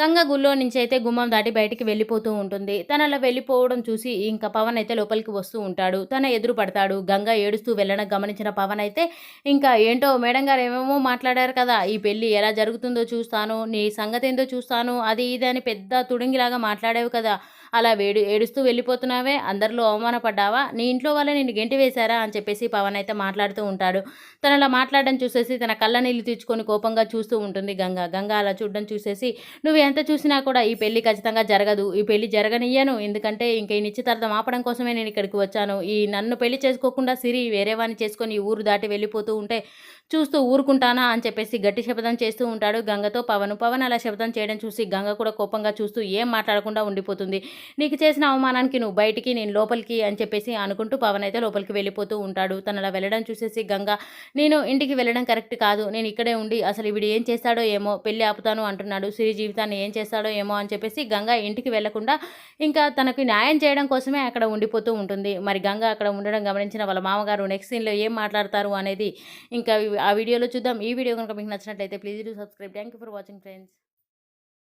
గంగ గుళ్ళో నుంచి అయితే గుమ్మం దాటి బయటికి వెళ్ళిపోతూ ఉంటుంది. తన అలా వెళ్ళిపోవడం చూసి ఇంకా పవన్ అయితే లోపలికి వస్తూ ఉంటాడు. తన ఎదురు పడతాడు గంగ ఏడుస్తూ వెళ్ళడం గమనించిన పవన్ అయితే ఇంకా ఏంటో మేడం గారు ఏమేమో మాట్లాడారు కదా ఈ పెళ్ళి ఎలా జరుగుతుందో చూస్తాను నీ సంగతి ఏందో చూస్తాను అది ఇది అని పెద్ద తుడుంగిలాగా మాట్లాడావు కదా. అలా వేడి ఏడుస్తూ వెళ్ళిపోతున్నావే అందరిలో అవమానపడ్డావా? నీ ఇంట్లో వాళ్ళే నిన్ను గెంటి వేశారా? అని చెప్పేసి పవన్ అయితే మాట్లాడుతూ ఉంటాడు. తను అలా మాట్లాడడం చూసేసి తన కళ్ళ నీళ్ళు తీర్చుకొని కోపంగా చూస్తూ ఉంటుంది గంగ. గంగ అలా చూడడం చూసేసి నువ్వు ఎంత చూసినా కూడా ఈ పెళ్ళి ఖచ్చితంగా జరగదు. ఈ పెళ్ళి జరగనియ్యను. ఎందుకంటే ఇంక ఈ నిశ్చితార్థం ఆపడం కోసమే నేను ఇక్కడికి వచ్చాను. ఈ నన్ను పెళ్ళి చేసుకోకుండా సిరి వేరే వాడిని చేసుకొని ఈ ఊరు దాటి వెళ్ళిపోతూ ఉంటే చూస్తూ ఊరుకుంటానా? అని చెప్పేసి గట్టి శబ్దం చేస్తూ ఉంటాడు గంగతో పవన్. పవన్ అలా శబ్దం చేయడం చూసి గంగ కూడా కోపంగా చూస్తూ ఏం మాట్లాడకుండా ఉండిపోతుంది. నీకు చేసిన అవమానానికి నువ్వు బయటికి నేను లోపలికి అని చెప్పేసి అనుకుంటూ పవన్ అయితే లోపలికి వెళ్ళిపోతూ ఉంటాడు. తనలా వెళ్ళడం చూసేసి గంగ నేను ఇంటికి వెళ్ళడం కరెక్ట్ కాదు. నేను ఇక్కడే ఉండి అసలు వీడు ఏం చేస్తాడో ఏమో పెళ్ళి ఆపుతాను అంటున్నాడు. సిరి జీవితాన్ని ఏం చేస్తాడో ఏమో అని చెప్పేసి గంగ ఇంటికి వెళ్ళకుండా ఇంకా తనకు న్యాయం చేయడం కోసమే అక్కడ ఉండిపోతూ ఉంటుంది. మరి గంగ అక్కడ ఉండడం గమనించిన వాళ్ళ మామగారు నెక్స్ట్ సీన్లో ఏం మాట్లాడతారు అనేది ఇంకా ఆ వీడియోలో చూద్దాం. ఈ వీడియో కనుక మీకు నచ్చినట్లయితే please do subscribe. Thank you for watching friends